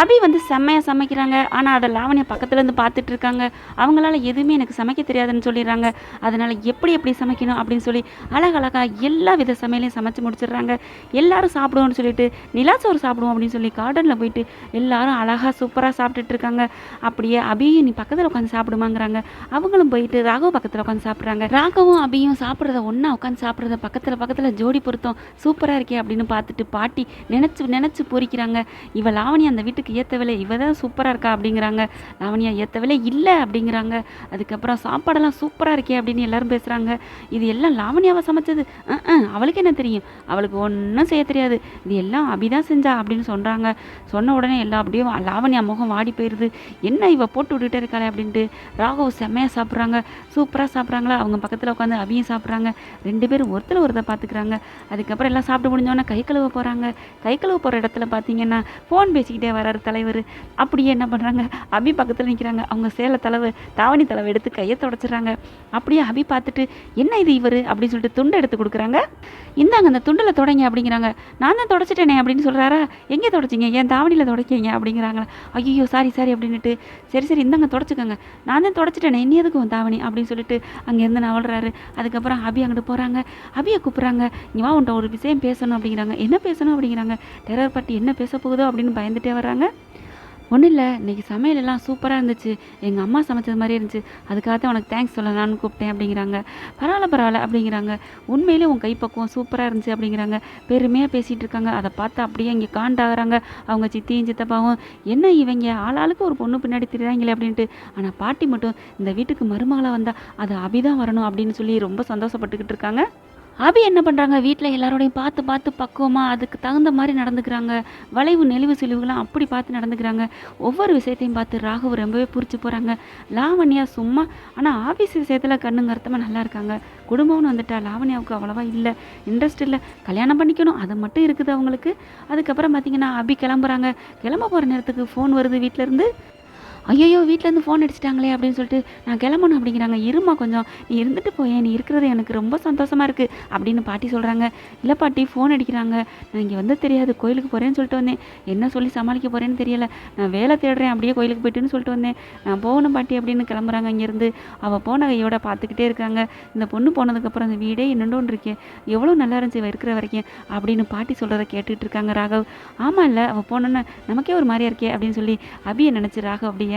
அபி வந்து செம்மையாக சமைக்கிறாங்க. ஆனால் அதை லாவண்யா பக்கத்துலேருந்து பார்த்துட்டு இருக்காங்க. அவங்களால எதுவுமே எனக்கு சமைக்க தெரியாதுன்னு சொல்லிடுறாங்க. அதனால் எப்படி எப்படி சமைக்கணும் அப்படின்னு சொல்லி அழகழகாக எல்லா வித சமையலையும் சமைச்சு முடிச்சிடுறாங்க. எல்லாரும் சாப்பிடுவோம்னு சொல்லிட்டு நிலாச்சோறு சாப்பிடுவோம் அப்படின்னு சொல்லி கார்டனில் போயிட்டு எல்லாரும் அழகாக சூப்பராக சாப்பிட்டுட்டு இருக்காங்க. அப்படியே அபியும் நீ பக்கத்தில் உட்காந்து சாப்பிடுமாங்கிறாங்க. அவங்களும் போயிட்டு ராகவ் பக்கத்தில் உட்காந்து சாப்பிட்றாங்க. ராகவும் அபியும் சாப்பிட்றத ஒன்றா உட்காந்து சாப்பிட்றத பக்கத்தில் பக்கத்தில் ஜோடி பொருத்தம். சூப்பராக இருக்கே அப்படின்னு பார்த்துட்டு பாட்டி நினச்சி நினச்சி பொறிக்கிறாங்க இவள் லாவணி அந்த வீட்டுக்கு ஏற்றவில்லை இவ தான் சூப்பராக இருக்கா அப்படிங்கிறாங்க. லாவண்யா ஏற்றவில்லை இல்லை அப்படிங்கிறாங்க. அதுக்கப்புறம் சாப்பாடெல்லாம் சூப்பராக இருக்கே அப்படின்னு எல்லாரும் பேசுகிறாங்க இது எல்லாம் லாவண்யாவை சமைச்சது. அவளுக்கு என்ன தெரியும்? அவளுக்கு ஒன்றும் செய்ய தெரியாது. இது எல்லாம் அபிதான் செஞ்சா அப்படின்னு சொல்கிறாங்க சொன்ன உடனே எல்லாம் அப்படியே லாவண்யா முகம் வாடி போயிடுது என்ன இவ போட்டு விட்டுட்டே இருக்காளே? அப்படின்ட்டு ராகவ் செம்மையாக சாப்பிட்றாங்க. சூப்பராக சாப்பிட்றாங்களா? அவங்க பக்கத்தில் உட்காந்து அபியும் சாப்பிட்றாங்க. ரெண்டு பேரும் ஒருத்தர் ஒருத்தர் பார்த்துக்கிறாங்க. அதுக்கப்புறம் எல்லாம் சாப்பிட்டு முடிஞ்சோடனே கை கழுவ போகிறாங்க கை கழுவ போகிற இடத்துல பார்த்தீங்கன்னா ஃபோன் பேசிக்கிட்டே வர வராரு தலைவர். அப்படியே என்ன பண்ணுறாங்க அபி பக்கத்தில் நிற்கிறாங்க அவங்க சேலை தலைவர் தாவணி தலைவர் எடுத்து கையை தொடச்சிடுறாங்க அப்படியே அபி பார்த்துட்டு என்ன இது இவர்? அப்படின்னு சொல்லிட்டு துண்டை எடுத்து கொடுக்குறாங்க. இந்தாங்க அந்த துண்டில் தொடங்க அப்படிங்கிறாங்க. நான் தான் தொடச்சிட்டேனே அப்படின்னு சொல்கிறாரா எங்கே தொடச்சிங்க? ஏன் தாவணியில் தொடக்கிங்க? அப்படிங்கிறாங்களா. ஐயோ சாரி சாரி அப்படின்னுட்டு சரி சரி இந்தாங்க தொடச்சிக்கோங்க. நான் தான் தொடச்சிட்டேனே இனி எதுக்கு உன் தாவணி? அப்படின்னு சொல்லிட்டு அங்கேருந்து நவல்றாரு அதுக்கப்புறம் அபி அங்கிட்டு போகிறாங்க அபியை கூப்பிட்றாங்க. நீ வா உன்ட்ட ஒரு விஷயம் பேசணும் அப்படிங்கிறாங்க. என்ன பேசணும்? அப்படிங்கிறாங்க. டெரர் பார்ட்டி என்ன பேச போகுதோ? அப்படின்னு பயந்துட்டே சொல்கிறாங்க ஒன்றும் இல்லை இன்றைக்கி சமையல் எல்லாம் சூப்பராக இருந்துச்சு. எங்கள் அம்மா சமைச்சது மாதிரி இருந்துச்சு. அதுக்காக தான் உனக்கு தேங்க்ஸ் சொல்லலாம்னு கூப்பிட்டேன் அப்படிங்கிறாங்க. பரவாயில்ல பரவாயில்ல அப்படிங்கிறாங்க. உண்மையிலே உன் கைப்பக்குவம் சூப்பராக இருந்துச்சு அப்படிங்கிறாங்க. பெருமையாக பேசிகிட்டு இருக்காங்க. அதை பார்த்து அப்படியே இங்கே காண்டாகிறாங்க. அவங்க சித்தியும் சித்தப்பாவும் என்ன இவங்க? ஆளாளுக்கு ஒரு பொண்ணு பின்னாடி திரிறாங்களே அப்படின்ட்டு. ஆனால் பாட்டி மட்டும் இந்த வீட்டுக்கு மருமகளாக வந்தால் அது அபிதான் வரணும் அப்படின்னு சொல்லி ரொம்ப சந்தோஷப்பட்டுக்கிட்டு இருக்காங்க. அபி என்ன பண்ணுறாங்க வீட்டில் எல்லாரோடையும் பார்த்து பார்த்து பக்குவமாக அதுக்கு தகுந்த மாதிரி நடந்துக்கிறாங்க. வளைவு நெளிவு சுழிவுகள்லாம் அப்படி பார்த்து நடந்துக்கிறாங்க. ஒவ்வொரு விஷயத்தையும் பார்த்து ராகவ் ரொம்பவே பிடிச்சி போகிறாங்க லாவண்யா சும்மா ஆனால் ஆஃபீஸ் விஷயத்தில் கண்ணுங்கருத்தமாக நல்லா இருக்காங்க. குடும்பம்னு வந்துட்டா லாவண்யாவுக்கு அவ்வளோவா இல்லை. இன்ட்ரெஸ்ட் இல்லை. கல்யாணம் பண்ணிக்கணும். அது மட்டும் இருக்குது அவங்களுக்கு. அதுக்கப்புறம் பார்த்தீங்கன்னா அபி கிளம்புறாங்க. கிளம்ப போகிற நேரத்துக்கு ஃபோன் வருது வீட்டிலேருந்து ஐயோ வீட்டிலேருந்து ஃபோன் அடிச்சிட்டாங்களே அப்படின்னு சொல்லிட்டு நான் கிளம்பணும் அப்படிங்கிறாங்க. இருமா கொஞ்சம் நீ இருந்துட்டு போயேன் நீ இருக்கிறது எனக்கு ரொம்ப சந்தோஷமாக இருக்குது அப்படின்னு பாட்டி சொல்கிறாங்க இல்லை பாட்டி ஃபோன் அடிக்கிறாங்க. நான் இங்கே வந்து தெரியாது கோயிலுக்கு போகிறேன்னு சொல்லிட்டு வந்தேன். என்ன சொல்லி சமாளிக்க போகிறேன்னு தெரியல. நான் வேலை தேடுறேன் அப்படியே கோயிலுக்கு போயிட்டுன்னு சொல்லிட்டு வந்தேன். நான் போகணும் பாட்டி அப்படின்னு கிளம்புறாங்க இங்கேருந்து. அவள் போன கையோட பார்த்துக்கிட்டே இருக்காங்க. இந்த பொண்ணு போனதுக்கப்புறம் அந்த வீடே என்னண்டோன்னு இருக்கே எவ்வளோ நல்லா இருந்துச்சு இருக்கிற வரைக்கும் அப்படின்னு பாட்டி சொல்கிறத கேட்டுட்டு இருக்காங்க ராகவ். ஆமாம் இல்லை அவள் போனோன்னே நமக்கே ஒரு மாதிரியா இருக்கே அப்படின்னு சொல்லி அபியை நினச்சி ராகவ் அப்படியே